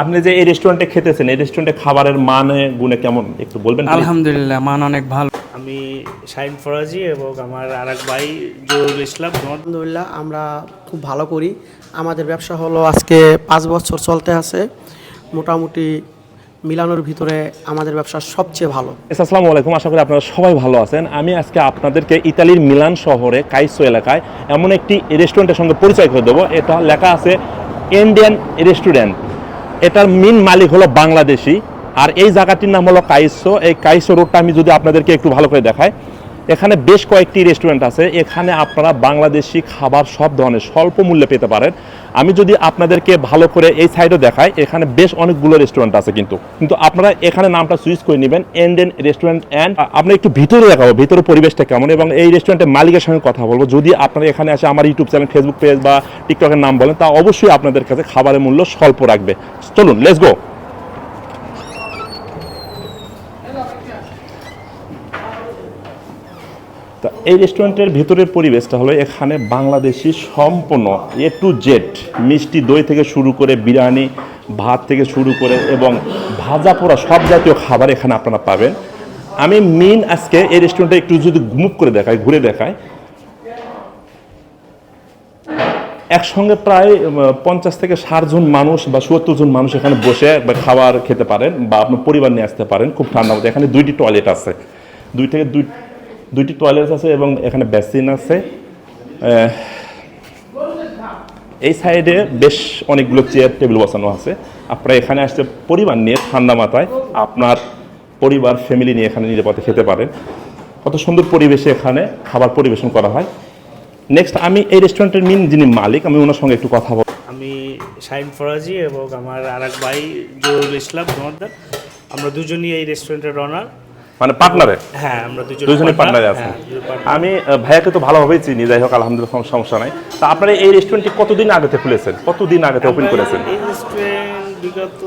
আপনি যে এই রেস্টুরেন্টে খেতেছেন এই রেস্টুরেন্টে খাবারের মানে গুণে কেমন? একটু বলবেন? আলহামদুলিল্লাহ মান অনেক ভালো। আমি শাহিন ফরাজি এবং আমার আর এক ভাই জহুরুল ইসলাম। আলহামদুলিল্লাহ আমরা খুব ভালো করি। আমাদের ব্যবসা হলো আজকে পাঁচ বছর চলতে আছে। মোটামুটি মিলানোর ভিতরে আমাদের ব্যবসা সবচেয়ে ভালো। এস, আসসালামু আলাইকুম। আশা করি আপনারা সবাই ভালো আছেন। আমি আজকে আপনাদেরকে ইতালির মিলান শহরে কাইসো এলাকায় এমন একটি রেস্টুরেন্টের সঙ্গে পরিচয় করে দেবো। এটা লেখা আছে ইন্ডিয়ান রেস্টুরেন্ট এটার মেন মালিক হলো বাংলাদেশি। আর এই জায়গাটির নাম হলো কাইসো। এই কাইসো রোডটা আমি যদি আপনাদেরকে একটু ভালো করে দেখাই এখানে বেশ কয়েকটি রেস্টুরেন্ট আছে। এখানে আপনারা বাংলাদেশি খাবার সব ধরনের স্বল্প মূল্যে পেতে পারেন। আমি যদি আপনাদেরকে ভালো করে এই সাইডে দেখাই, এখানে বেশ অনেকগুলো রেস্টুরেন্ট আছে কিন্তু। কিন্তু আপনারা এখানে নামটা সুইচ করে নেবেন এন্ডেন রেস্টুরেন্ট অ্যান্ড আমরা একটু ভিতরে দেখাবো, ভিতরে পরিবেশটা কেমন এবং এই রেস্টুরেন্টের মালিকের সঙ্গে কথা বলব। যদি আপনারা এখানে আসে আমার ইউটিউব চ্যানেল ফেসবুক পেজ বা টিকটকের নাম বলেন, তা অবশ্যই আপনাদের কাছে খাবারের মূল্য স্বল্প রাখবে। চলুন লেটস গো এই রেস্টুরেন্টের ভেতরের পরিবেশটা হলো এখানে বাংলাদেশি সম্পূর্ণ এ টু জেড মিষ্টি দই থেকে শুরু করে বিরিয়ানি, ভাত থেকে শুরু করে এবং ভাজা পোড়া সব জাতীয় খাবার এখানে আপনারা পাবেন। আমি মেন আজকে এই রেস্টুরেন্টটা একটু যদি মুভ করে দেখাই, ঘুরে দেখাই। একসঙ্গে প্রায় পঞ্চাশ থেকে ষাট জন মানুষ বা সত্তর জন মানুষ এখানে বসে বা খাবার খেতে পারেন বা আপনার পরিবার নিয়ে আসতে পারেন। খুব ঠান্ডা মতো এখানে দুইটি টয়লেট আছে। দুই থেকে দুই দুইটি টয়লেট আছে এবং এখানে বেসিন আছে। এই সাইডে বেশ অনেকগুলো চেয়ার টেবিল বসানো আছে। আপনারা এখানে আসতে পরিবার নিয়ে ঠান্ডা মাথায় আপনার পরিবার ফ্যামিলি নিয়ে এখানে নিরাপদে খেতে পারেন। কত সুন্দর পরিবেশে এখানে খাবার পরিবেশন করা হয়। নেক্সট আমি এই রেস্টুরেন্টের মেন যিনি মালিক, আমি ওনার সঙ্গে একটু কথা বলব। আমি শাহিন ফরাজি এবং আমার আর এক ভাই জহুরুল ইসলাম আমরা দুজনই এই রেস্টুরেন্টের রনার মানে পার্টনারে হ্যাঁ আমরা দুজন পার্টনারে হ্যাঁ, partner। আমি ভাইয়াকে তো ভালোভাবেই চিনি যাই হোক আলহামদুলিল্লাহ কোনো সমস্যা নাই। তা আপনারা এই রেস্টুরেন্টটি কতদিন আগেতে খুলেছেন? কতদিন আগেতে ওপেন করেছেন? এই রেস্টুরেন্ট বিগত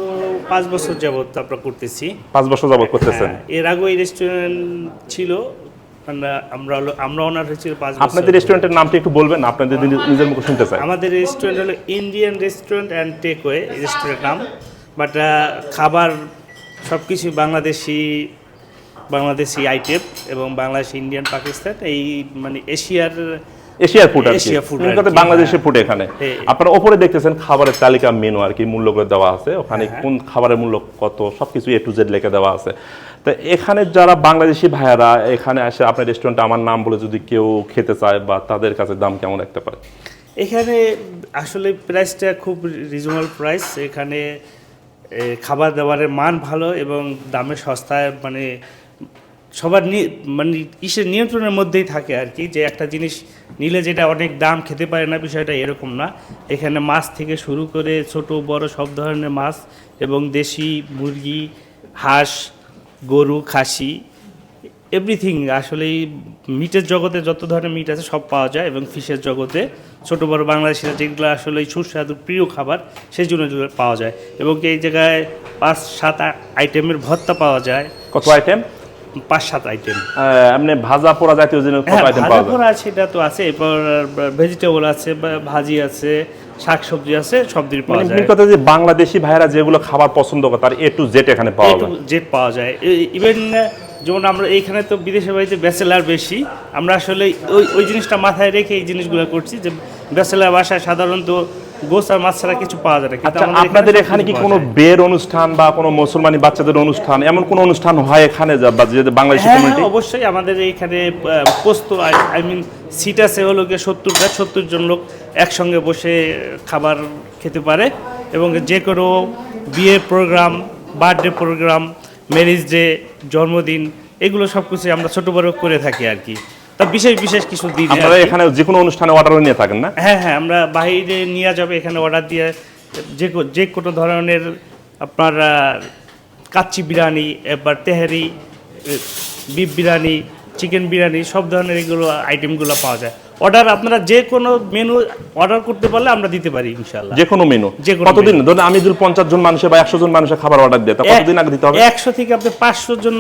পাঁচ বছর যাবত আমরা করতেছি। পাঁচ বছর যাবত করতেছেন? হ্যাঁ, এর আগেও এই রেস্টুরেন্ট ছিল আমরা আমরা হলো- আমরা ওনার হয়েছিল পাঁচ আপনাদের রেস্টুরেন্টের নামটা একটু বলবেন আপনাদের নিজের মুখে শুনতে চাই। আমাদের রেস্টুরেন্ট হলো Indian restaurant and takeaway restaurant নাম। বাট খাবার সব কিছু বাংলাদেশি বাংলাদেশি আইটেম এবং বাংলাদেশ ইন্ডিয়ান পাকিস্তান এই মানে এশিয়ার এশিয়ার ফুড আর কি। বাংলাদেশের ফুড এখানে। হ্যাঁ। আপনারা ওপরে দেখতেছেন খাবারের তালিকা মেনু আর কি মূল্য করে দেওয়া আছে। ওখানে হ্যাঁ। কোন খাবারের মূল্য কত সবকিছু এ টু জেড লিখে দেওয়া আছে। তো এখানে যারা বাংলাদেশি ভাইয়ারা এখানে আসে আপনার রেস্টুরেন্টে আমার নাম বলে যদি কেউ খেতে চায় বা তাদের কাছে দাম কেমন রাখতে পারে? এখানে আসলে প্রাইসটা খুব রিজনেবল প্রাইস এখানে খাবার দাবারের মান ভালো এবং দামে সস্তায় মানে সবার মানে ইসের নিয়ন্ত্রণের মধ্যেই থাকে আর কি, যে একটা জিনিস নিলে যেটা অনেক দাম খেতে পারে না, বিষয়টা এরকম না। এখানে মাছ থেকে শুরু করে ছোট, বড় সব ধরনের মাছ এবং দেশি মুরগি, হাঁস, গরু, খাসি, এভরিথিং আসলে মিটের জগতে যত ধরনের মিট আছে সব পাওয়া যায় এবং ফিশের জগতে ছোট, বড় বাংলাদেশের যেগুলো আসলে সুস্বাদু, প্রিয় খাবার সেই জন্য পাওয়া যায়। এবং এই জায়গায় পাঁচ, সাত আইটেমের ভর্তা পাওয়া যায়। কত আইটেম পাঁচ সাত আইটেম এমনি ভাজা পোড়া জাতীয় জিনিস কত হ্যাঁ আইটেম ভাজা পাওয়া যায়? পোড়া এটা তো আছে এরপর ভেজিটেবল আছে ভাজি আছে শাকসবজি আছে সব দিন পাওয়া মানে যায়। কথা যে বাংলাদেশি ভাইয়েরা যেগুলো খাবার পছন্দ করে তার এ টু জেড এখানে পাওয়া যায়। জেট পাওয়া যায়। ইভেন যেমন আমরা এইখানে তো বিদেশের বাড়িতে ব্যাচেলার বেশি আমরা আসলে ওই ওই জিনিসটা মাথায় রেখে এই জিনিসগুলো করছি যে ব্যাচেলার বাসায় সাধারণত গোস আর মাছ ছাড়া কিছু পাওয়া যায় আচ্ছা আপনাদের এখানে কি কোনো। বিয়ের অনুষ্ঠান বা কোনো মুসলমানি বাচ্চাদের অনুষ্ঠান এমন কোনো অনুষ্ঠান হয় এখানে যা- বা যে বাংলাদেশি হ্যাঁ কমিউনিটি হ্যাঁ, অবশ্যই আমাদের এইখানে পোস্ত আই মিন সিট আছে হলো গিয়ে সত্তরটা সত্তর জন লোক একসঙ্গে বসে খাবার খেতে পারে এবং যে কোনো বিয়ের program birthday program marriage day জন্মদিন এগুলো সব কিছু আমরা ছোটো বড় করে থাকি আর কি। তা বিশেষ বিশেষ কিছু দিয়ে আপনারা এখানে যে কোনো অনুষ্ঠানে অর্ডার নিয়ে থাকেন না? হ্যাঁ হ্যাঁ আমরা বাইরে নিয়ে যাবে এখানে অর্ডার দিয়ে যে যে কোনো ধরনের আপনার কাচ্চি বিরিয়ানি এবার তেহারি বিফ বিরিয়ানি চিকেন বিরিয়ানি সব ধরনের এগুলো আইটেমগুলো পাওয়া যায়। অর্ডার আপনারা যে কোনো মেনু অর্ডার করতে পারলে আমরা দিতে পারি ইনশাল্লাহ যে কোনো মেনু কতদিন? ধরুন আমি যদি পঞ্চাশ জন মানুষের বা একশো জন মানুষের খাবার অর্ডার দিই তা কতদিন আগে দিতে হবে? একশো থেকে আপনি পাঁচশো জন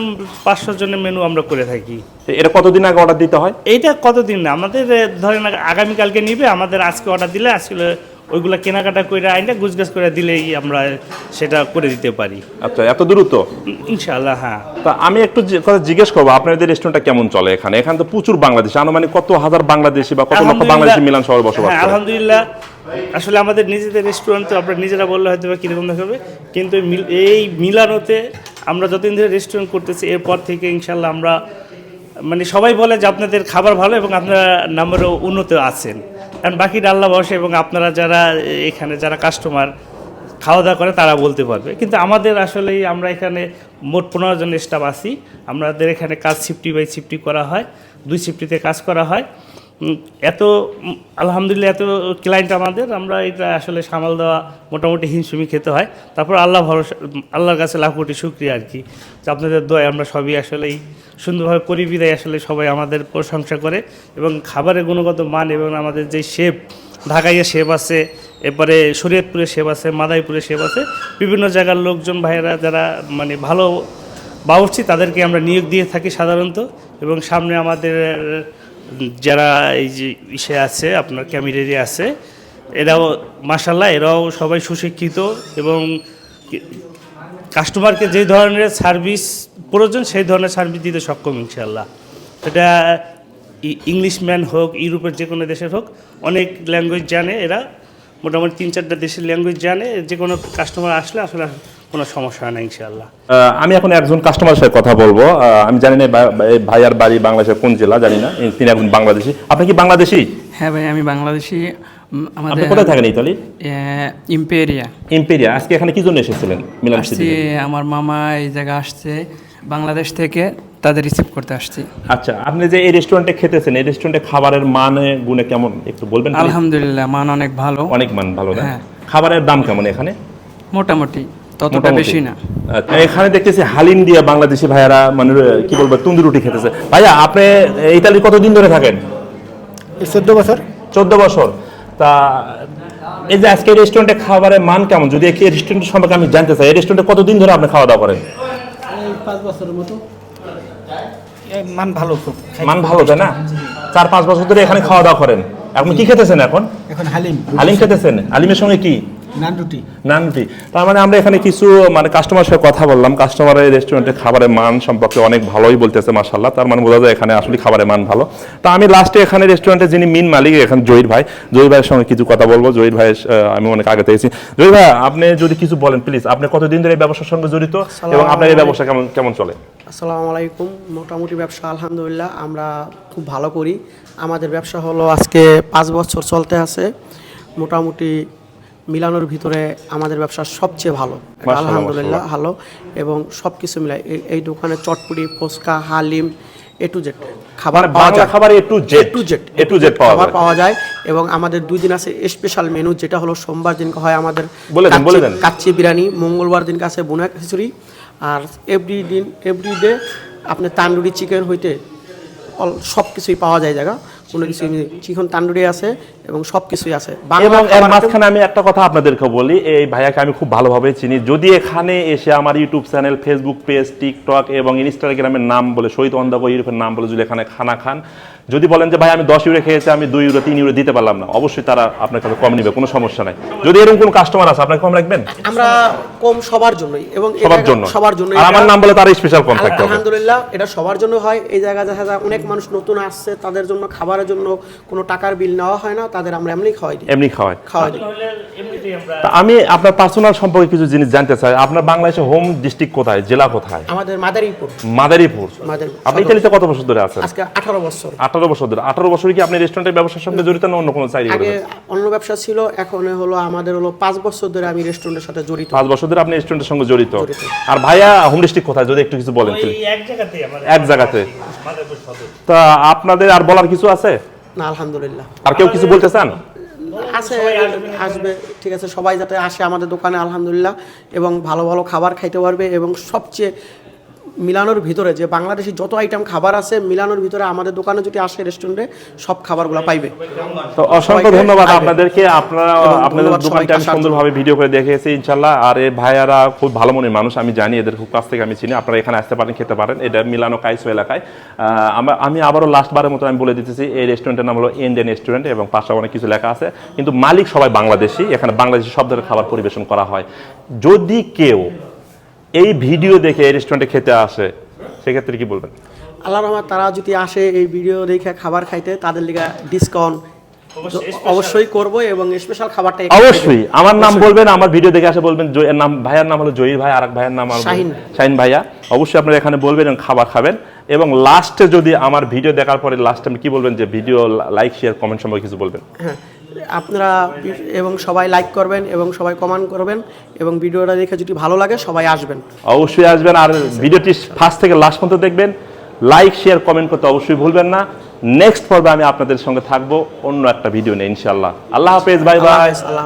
পাঁচশো জনের মেনু আমরা করে থাকি। এটা কতদিন আগে অর্ডার দিতে হয়? এইটা কতদিন? না আমাদের ধরেন আগামীকালকে নিবে আমাদের আজকে অর্ডার দিলে আজকে ওইগুলা কেনাকাটা করে আইনা গুজগাছ করে দিলেই আমরা সেটা করে দিতে পারি। আচ্ছা এত দ্রুত? ইনশাআল্লাহ হ্যাঁ। তা আমি একটু কথা জিজ্ঞেস করব আপনাদের রেস্টুরেন্টটা কেমন চলে এখানে? এখানে তো প্রচুর বাংলাদেশি আনুমানিক কত হাজার বাংলাদেশি বা কত লক্ষ বাংলাদেশি মিলান শহরে বসবাস হ্যাঁ, আলহামদুলিল্লাহ। আসলে আমাদের নিজেদের রেস্টুরেন্ট তো আপনারা নিজেরা বললে হয়তো বা কীরকম দেখাবে কিন্তু এই মিলানোতে আমরা যতদিন ধরে রেস্টুরেন্ট করতেছি এরপর থেকে ইনশাল্লাহ আমরা মানে সবাই বলে যে আপনাদের খাবার ভালো এবং আপনারা নাম্বারও উন্নত আছেন। কারণ বাকিটা আল্লাহ বসে এবং আপনারা যারা এখানে যারা কাস্টমার খাওয়া দাওয়া করে তারা বলতে পারবে। কিন্তু আমাদের আসলে আমরা এখানে মোট পনেরো জন স্টাফ আছি। আমাদের এখানে কাজ সিফটি বাই সিফটি করা হয়। দুই সিফটিতে কাজ করা হয়। এত আলহামদুলিল্লাহ এত ক্লায়েন্ট আমাদের, আমরা এটা আসলে সামাল দেওয়া মোটামুটি হিমশিমি খেতে হয়। তারপর আল্লাহ ভরসা, আল্লাহর কাছে লাখ কোটি শুক্রিয়া আর কি। আপনাদের দয় আমরা সবই আসলেই সুন্দরভাবে করি বিদায় আসলে সবাই আমাদের প্রশংসা করে এবং খাবারের গুণগত মান এবং আমাদের যে শেপ ঢাকাইয়া শেপ আছে, এরপরে শরীয়তপুরে শেপ আছে মাদাইপুরে শেপ আছে, বিভিন্ন জায়গার লোকজন, ভাইয়েরা যারা মানে ভালো বাবুর্চি তাদেরকে আমরা নিয়োগ দিয়ে থাকি সাধারণত এবং সামনে আমাদের যারা এই যে ইসে আছে, আপনার ক্যামিরেরি আছে, এরাও মাসাল্লাহ এরাও সবাই সুশিক্ষিত এবং কাস্টমারকে যে ধরনের সার্ভিস প্রয়োজন, সেই ধরনের সার্ভিস দিতে সক্ষম ইনশাল্লাহ সেটা ই- ইংলিশ ম্যান হোক, ইউরোপের যে কোনো দেশের হোক, অনেক ল্যাঙ্গুয়েজ জানে এরা। মোটামুটি তিন চারটা দেশের ল্যাঙ্গুয়েজ জানে। যে কোনো কাস্টমার আসলে আসলে কোনো সমস্যা হয় না ইনশাল্লাহ আমি এখন একজন কাস্টমারের সাথে কথা বলব। আহ, আমি জানি না ভাইয়ার বাড়ি বাংলাদেশের কোন জেলা জানি না। তিনি এখন বাংলাদেশি। আপনি কি বাংলাদেশি? হ্যাঁ ভাই আমি বাংলাদেশি। আমাদের কোথায় থাকেন ইতালি? ইম্পেরিয়া। ইম্পেরিয়া। আজকে এখানে কি জন্য এসেছিলেন মিলান আসছি আমার মামা এই জায়গা আসছে বাংলাদেশ থেকে তাদের রিসিভ করতে আসছি। আচ্ছা আপনি যে এই রেস্টুরেন্টে খেতেছেন এই রেস্টুরেন্টে খাবারের মানে গুণে কেমন? একটু বলবেন আলহামদুলিল্লাহ মান অনেক ভালো। অনেক মান ভালো না? হ্যাঁ। খাবারের দাম কেমন এখানে? মোটামুটি। ততটা বেশি না। আচ্ছা, এখানে দেখতেছি হালিম দিয়ে বাংলাদেশি ভাইয়ারা মানে কি বলব তন্দুর রুটি খেতেছে। ভাইয়া আপনি ইতালি কতদিন ধরে থাকেন? চোদ্দ বছর। চোদ্দ বছর। তা এই যে আজকে রেস্টুরেন্টে খাবারের মান কেমন? যদি এই রেস্টুরেন্ট সম্পর্কে আমি জানতে চাই এই রেস্টুরেন্টে কতদিন ধরে আপনি খাওয়া দাওয়া করেন পাঁচ বছরের মতো। মান ভালো খুব মান ভালো তাই না? চার পাঁচ বছর ধরে এখানে খাওয়া দাওয়া করেন। এখন কি খেতেছেন এখন? এখন হালিম। হালিম খেতেছেন? হালিমের সঙ্গে কি? নান রুটি নান রুটি তার মানে আমরা এখানে কিছু মানে কাস্টমার সাথে কথা বললাম। কাস্টমারের রেস্টুরেন্টের খাবারের মান সম্পর্কে অনেক ভালোই বলতেছে মাসাল্লাহ তার মানে বোঝা যায় এখানে আসলে খাবারের মান ভালো। তা আমি লাস্টে এখানে রেস্টুরেন্টে যিনি মিন মালিক এখানে জহির ভাই। জহির ভাইয়ের সঙ্গে কিছু কথা বলব। জহির ভাই আমি অনেক আগে পেয়েছি। জহির ভাই আপনি যদি কিছু বলেন প্লিজ আপনি কতদিন ধরে এই ব্যবসার সঙ্গে জড়িত? এবং আপনার এই ব্যবসা কেমন কেমন চলে? আসসালামু আলাইকুম। মোটামুটি ব্যবসা আলহামদুলিল্লাহ। আমরা খুব ভালো করি। আমাদের ব্যবসা হলো আজকে পাঁচ বছর চলতে আছে। মোটামুটি মিলানোর ভিতরে আমাদের ব্যবসা সবচেয়ে ভালো। আলহামদুলিল্লাহ ভালো এবং সব কিছু মিলাই এই- দোকানে চটপুরি fuchka haleem A to Z খাবার মানে বাংলা খাবার A to Z to Z A to Z পাওয়া যায়। পাওয়া যায় এবং আমাদের দুই দিন আছে স্পেশাল মেনু যেটা হলো সোমবার দিনকে হয় আমাদের বলে দেন, বলে দেন। কাচ্চি বিরিয়ানি মঙ্গলবার দিনকে আছে বোনা খিচুড়ি আর এভরি দিন এভরি ডে আপনার তান্দুরি চিকেন হইতে সব কিছুই পাওয়া যায় জায়গা। কোনো কিছু চিকন তান্দুরি আছে এবং সব কিছুই আছে এবং এর মাঝখানে আমি একটা কথা আপনাদেরকে বলি এই ভাইয়াকে আমি খুব ভালোভাবে চিনি। যদি এখানে এসে আমার YouTube channel Facebook page TikTok এবং ইনস্টাগ্রামের নাম বলে শহীদ অন্ধাগ ইউরোপের নাম বলে যদি এখানে খানা খান যদি বলেন যে ভাই আমি দশ ইউরো খেয়েছি আমি দুই ইউরো তিন ইউরো দিতে পারলাম না। অবশ্যই তারা আপনার কাছে কম নিবে কোনো সমস্যা নাই। যদি এরকম কোনো কাস্টমার আছে আপনাকে কম রাখবেন? আমরা কম সবার জন্যই এবং সবার জন্য। সবার জন্য আর আমার নাম বলে তার স্পেশাল কম থাকতে হবে। আলহামদুলিল্লাহ এটা সবার জন্য হয়। এই জায়গা দেখা যায় অনেক মানুষ নতুন আসছে তাদের জন্য খাবারের জন্য কোনো টাকার বিল নেওয়া হয় না তাদের আমরা এমনি খাওয়াই দিই। এমনি খাওয়ায় খাওয়াই দিই। তা আমি আপনার পার্সোনাল সম্পর্কে কিছু জিনিস জানতে চাই। আপনার বাংলাদেশে হোম ডিস্ট্রিক্ট কোথায়? জেলা কোথায়? আমাদের মাদারীপুর। মাদারীপুর। মাদারীপুর। আপনি ইতালিতে কত বছর ধরে আছেন? আজকে আঠারো বছর। আঠারো বছর ধরে। আঠারো বছর কি আপনি রেস্টুরেন্টের ব্যবসার সঙ্গে জড়িত না অন্য কোনো চাকরি আগে অন্য ব্যবসা ছিল এখন হলো আমাদের হলো পাঁচ বছর ধরে আমি রেস্টুরেন্টের সাথে জড়িত। পাঁচ বছর ধরে আপনি রেস্টুরেন্টের সঙ্গে জড়িত। আর ভাইয়া হোম ডিস্ট্রিক্ট কোথায়? যদি একটু কিছু বলেন এক জায়গাতেই এক জায়গাতে। তা আপনাদের আর বলার কিছু আছে? না আলহামদুলিল্লাহ। আর কেউ কিছু বলতে চান? আছে আসবে ঠিক আছে সবাই যাতে আসে আমাদের দোকানে আলহামদুলিল্লাহ। এবং ভালো ভালো খাবার খাইতে পারবে এবং সবচেয়ে মিলানোর ভিতরে যে বাংলাদেশি যত আইটেম খাবার আছে মিলানোর ভিতরে আমাদের দোকানে যদি আসে রেস্টুরেন্টে সব খাবারগুলো পাইবে। তো অসংখ্য ধন্যবাদ আপনাদেরকে। আপনারা আপনাদের দোকানটা আমি সুন্দরভাবে ভিডিও করে দেখিয়েছি ইনশাল্লাহ। আর এই ভাইয়ারা খুব ভালো মনের মানুষ আমি জানি এদের খুব কাছ থেকে আমি চিনি। আপনারা এখানে আসতে পারেন খেতে পারেন। এটা মিলানো কাইসো এলাকায়। আহ, আমি আবারও লাস্ট বারের মতো আমি বলে দিতেছি এই রেস্টুরেন্টের নাম হলো ইন্ডিয়ান রেস্টুরেন্ট এবং পাশে অনেক কিছু লেখা আছে। কিন্তু মালিক সবাই বাংলাদেশি এখানে বাংলাদেশি সব ধরনের খাবার পরিবেশন করা হয়। যদি কেউ এই ভিডিও দেখে এই রেস্টুরেন্টে খেতে আসে সেক্ষেত্রে কি বলবেন? আল্লাহ রহমান তারা যদি আসে এই ভিডিও দেখে খাবার খাইতে তাদের লিগে ডিসকাউন্ট অবশ্যই করব এবং স্পেশাল খাবারটা অবশ্যই। আমার নাম বলবেন আমার ভিডিও দেখে আসে বলবেন জয়- এর নাম ভাইয়ার নাম হলো জয়ীর ভাই আর এক ভাইয়ের নাম শাহিন। শাহিন ভাইয়া। অবশ্যই আপনারা এখানে বলবেন এবং খাবার খাবেন। এবং লাস্টে যদি আমার ভিডিও দেখার পরে লাস্টে আপনি কি বলবেন যে ভিডিও লাইক শেয়ার কমেন্ট সম্পর্কে কিছু বলবেন? হ্যাঁ। আপনারা এবং সবাই লাইক করবেন এবং সবাই কমেন্ট করবেন এবং ভিডিওটা দেখে যদি ভালো লাগে সবাই আসবেন। অবশ্যই আসবেন আর ভিডিওটি ফার্স্ট থেকে লাস্ট পর্যন্ত দেখবেন। লাইক শেয়ার কমেন্ট করতে অবশ্যই ভুলবেন না। নেক্সট পর্বে আমি আপনাদের সঙ্গে থাকব অন্য একটা ভিডিও নিয়ে ইনশাল্লাহ আল্লাহ হাফেজ বাই বাই আল্লাহ।